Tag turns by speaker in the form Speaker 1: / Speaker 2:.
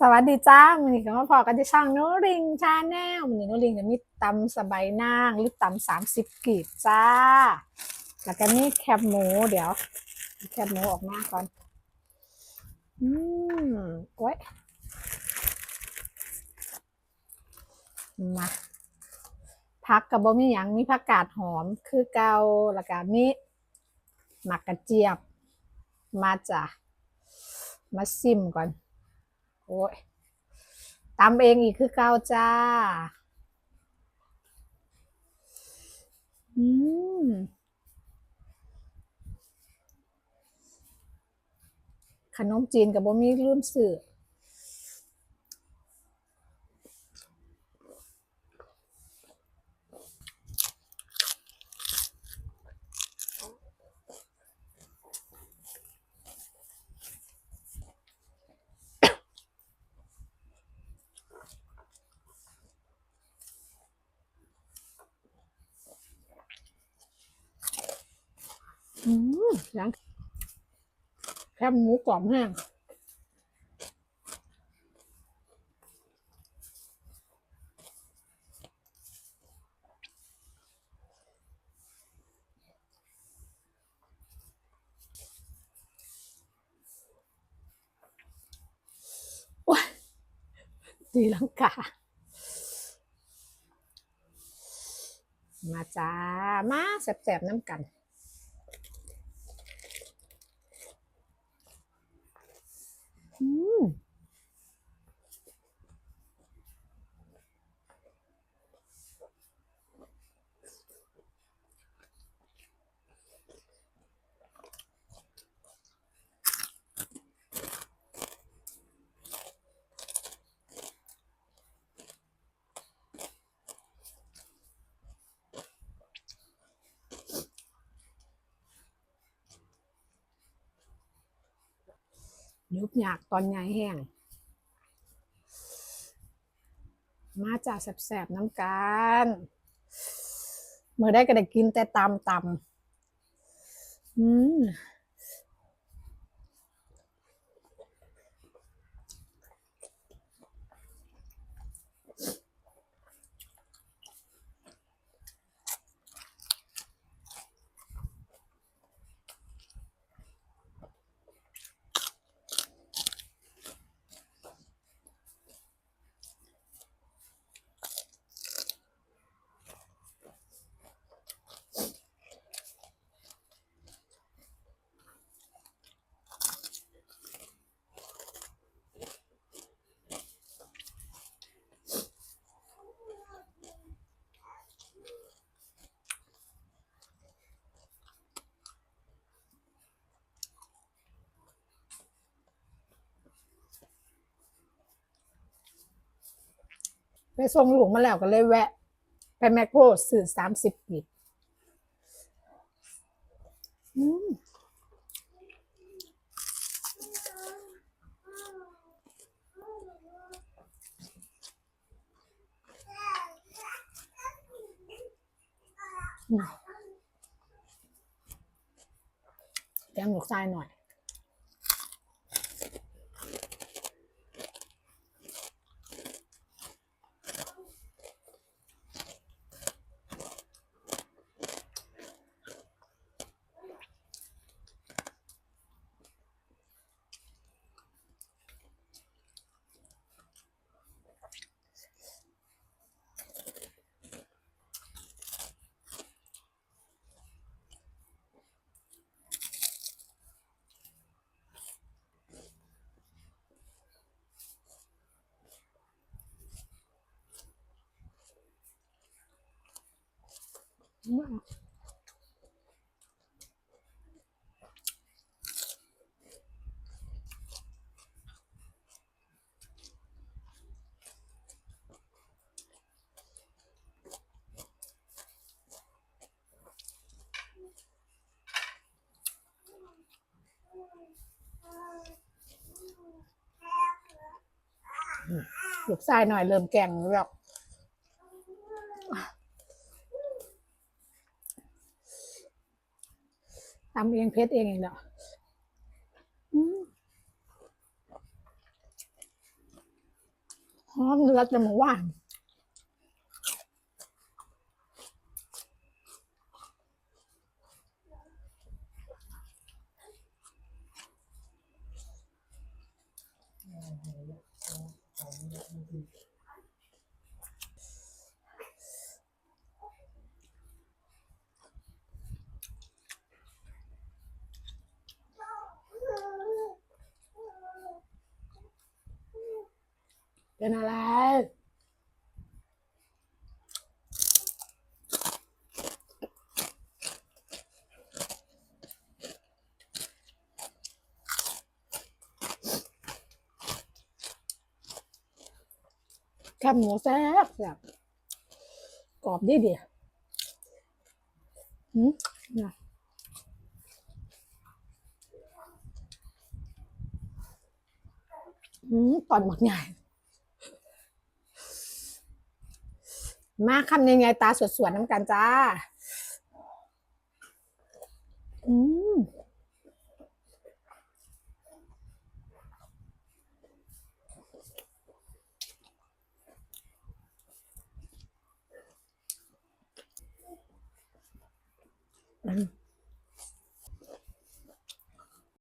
Speaker 1: สวัสดีจ้าวันนี้ก็มาพอกันที่ช่องโนริงชาแนลวันนี้โนริงจะมีตำสบายนางหรือตำสามสิบกีบจ้า แล้วก็นี่แคบหมูเดี๋ยว แคบหมูออกมาก่อน อืมโอ้ยมาพักกับบะมี่ยังมีผักกาดหอมคือเกาแล้วก็มีหมักกระเจี๊ยบ มาจ้ะมาซิมก่อน โอ้ยตำเองอีกคือเก่าจ้า อืมขนมจีนกับบ่มีลืมสื่อ อืมยังแคบหมูกรอบแห้งโอ้ยตีลังกา มาจ้า มาแสบๆน้ำกัน อื ยุบยากตอนใหญ่แห้ง มาจากแสบๆน้ำกันเมื่อได้ก็ได้กินแต่ตำตำอืม ไปส่งลูกมาแล้วก็เลยแวะ ไปแมคโครซื้อสามสิบกีอืมแกงหมูทรายหน่อย ลูกชายหน่อยเริ่มแก่งแล้ว ทำเองเพชรเองเองเนาะหอมเนื้อจะหมูหวาน เป็นอะไร แคบหมูแซ่บแซ่บกรอบดีดีอืมนะอืมตอนหมักใหญ่ มาคำยังไงตาสวดๆน้ำกันจ้า